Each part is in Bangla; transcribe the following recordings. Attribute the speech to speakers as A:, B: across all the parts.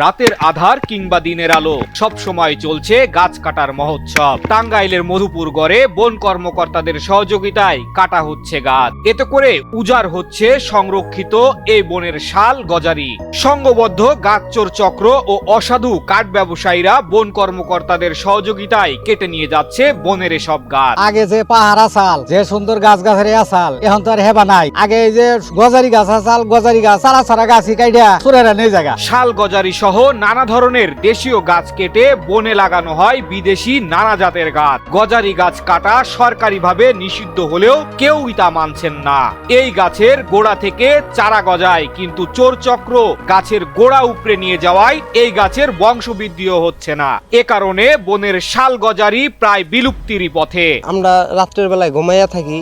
A: রাতের আধার কিংবা দিনের আলো। সব সময় চলছে গাছ কাটার মহোৎসব। টাঙ্গাইলের মধুপুর গড়ে বন কর্মকর্তাদের সহযোগিতায় কাটা হচ্ছে গাছ। এতে করে উজাড় হচ্ছে সংরক্ষিত এই বনের শাল গজারি। সংঘবদ্ধ গাছচোর চক্র ও অসাধু কাঠ ব্যবসায়ীরা বন কর্মকর্তাদের সহযোগিতায় কেটে নিয়ে যাচ্ছে বনের সব গাছ।
B: আগে যে পাহাড় আসাল যে সুন্দর গাছ গাছের আসাল এখন তো আর হেবা নাই। আগে যে গজারি গাছ আসাল গজারি গাছ সারা সারা গাছ কাইডা সুরেরা নেই জায়গা।
A: শাল গজারি সহ নানা ধরনের দেশীয় গাছ কেটে বনে লাগানো হয় বিদেশি নানা জাতের গাছ। গজারি গাছ কাটা সরকারিভাবে নিষিদ্ধ হলেও কেউই তা মানছেন না। এই গাছের গোড়া থেকে চারা গজায়, কিন্তু চোর চক্র গাছের গোড়া উপড়ে নিয়ে যাওয়ায় এই গাছের বংশবৃদ্ধিও হচ্ছে না। এ কারণে বনের শাল গজারি প্রায় বিলুপ্তিরই পথে।
C: আমরা রাত্রের বেলায় ঘুমাইয়া থাকি,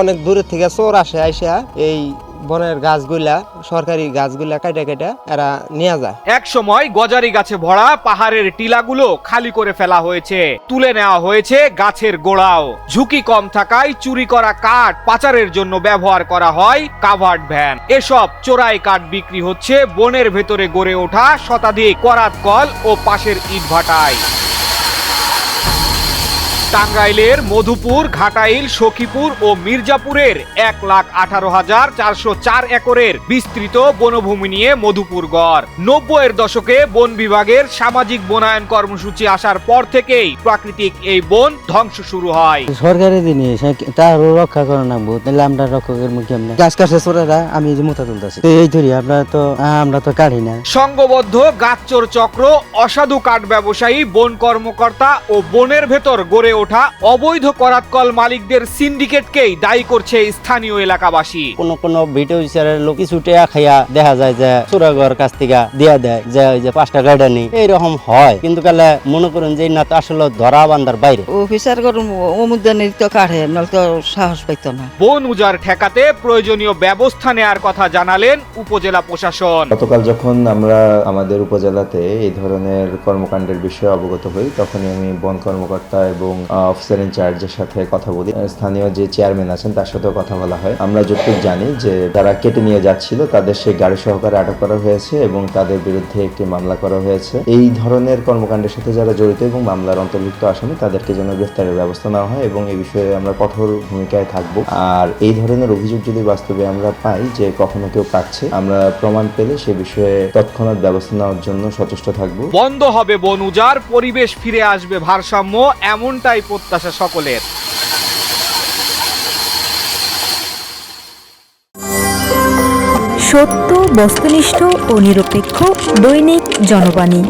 C: অনেক দূরে থেকে চোর আসে, আইসা এই বনের গাছগুলা, সরকারি গাছগুলা কাটা কাটা এরা নিয়ে যায়।
A: এক সময় গজারি গাছে ভরা পাহাড়ের টিলাগুলো খালি করে ফেলা হয়েছে, তুলে নেওয়া হয়েছে গাছের গোড়াও। ঝুঁকি কম থাকায় চুরি করা কাঠ পাচারের জন্য ব্যবহার করা হয় কাভার্ড ভ্যান। এসব চোরাই কাঠ বিক্রি হচ্ছে বনের ভেতরে গড়ে ওঠা শতাধিক করাত কল ও পাশের ইটভাটায়। টাঙ্গাইলের মধুপুর ঘাটাইল সখীপুর ও মির্জাপুরের এক লাখ আঠারো হাজার চারশো চার একরের বিস্তৃত বনভূমি নিয়ে মধুপুর গড়। নব্বইয়ের দশকে বন বিভাগের সামাজিক বনায়ন কর্মসূচি আসার পর থেকেই প্রাকৃতিক এই বন ধ্বংস শুরু হয়।
D: সরকারি জিনিস তার রক্ষা করে নাকবো তাহলে আমরা রক্ষা করব কেমনে? গাছ কাছে চোরেরা আমি যে মোতা তুলতেছি এই ধরি আমরা তো আমরা তো কাটি না।
A: সংঘবদ্ধ গাছচোর চক্র অসাধু কাঠ ব্যবসায়ী বন কর্মকর্তা ও বনের ভেতর গড়ে ওঠা অবৈধ করাতকল মালিকদের সিন্ডিকেটকেই দায়ী করছে স্থানীয় এলাকাবাসী।
D: কোন কোন ভিডিও বিচারের লোক কিছু টেয়া খাইয়া দেখা যায় যে চোরাগর কাছ থেকে দিয়া দেয় যে ওই যে পাঁচটা গাড়ি নেই। এইরকম হয়। কিন্তু কালে মনে করেন যে না তো আসলে ধরা বান্ধার বাইরে।
E: অফিসার করুন অমুদানির তো কাঠে নল তো সাহস পাইতো না।
A: বন উজাড় ঠেকাতে প্রয়োজনীয় ব্যবস্থা নেয়ার কথা জানালেন উপজেলা প্রশাসন।
F: গতকাল যখন আমরা আমাদের উপজেলাতে এই ধরনের কর্মকাণ্ডের বিষয়ে অবগত হই তখনই আমি বন কর্মকর্তা এবং অফিসার ইনচার্জের সাথে কথা বলি। স্থানীয় যে চেয়ারম্যান আছেন, তার সাথেও কথা বলা হয়। আমরা যতটুকু জানি যে তারা কেটে নিয়ে যাচ্ছিল, তাদের সেই গাড়ি সহকারে আটক করা হয়েছে এবং তাদের বিরুদ্ধে একটি মামলা করা হয়েছে। এই ধরনের কর্মকাণ্ডের সাথে যারা জড়িত এবং মামলার অন্তর্ভুক্ত আসামি তাদেরকে যেন গ্রেফতারের ব্যবস্থা নেওয়া হয় এবং এই বিষয়ে আমরা কঠোর ভূমিকায় থাকব। আর এই ধরনের অভিযোগ যদি বাস্তবে আমরা পাই যে কখনো কেউ পাচ্ছে আমরা প্রমাণ পেলে সে বিষয়ে তৎক্ষণাৎ ব্যবস্থা নেওয়ার জন্য সচেষ্ট থাকব।
A: বন্ধ হবে বন উজাড়, পরিবেশ ফিরে আসবে ভারসাম্য, এমনটাই প্রত্যাশা সকলের।
G: সত্য বস্তুনিষ্ঠ ও নিরপেক্ষ দৈনিক জনবাণী।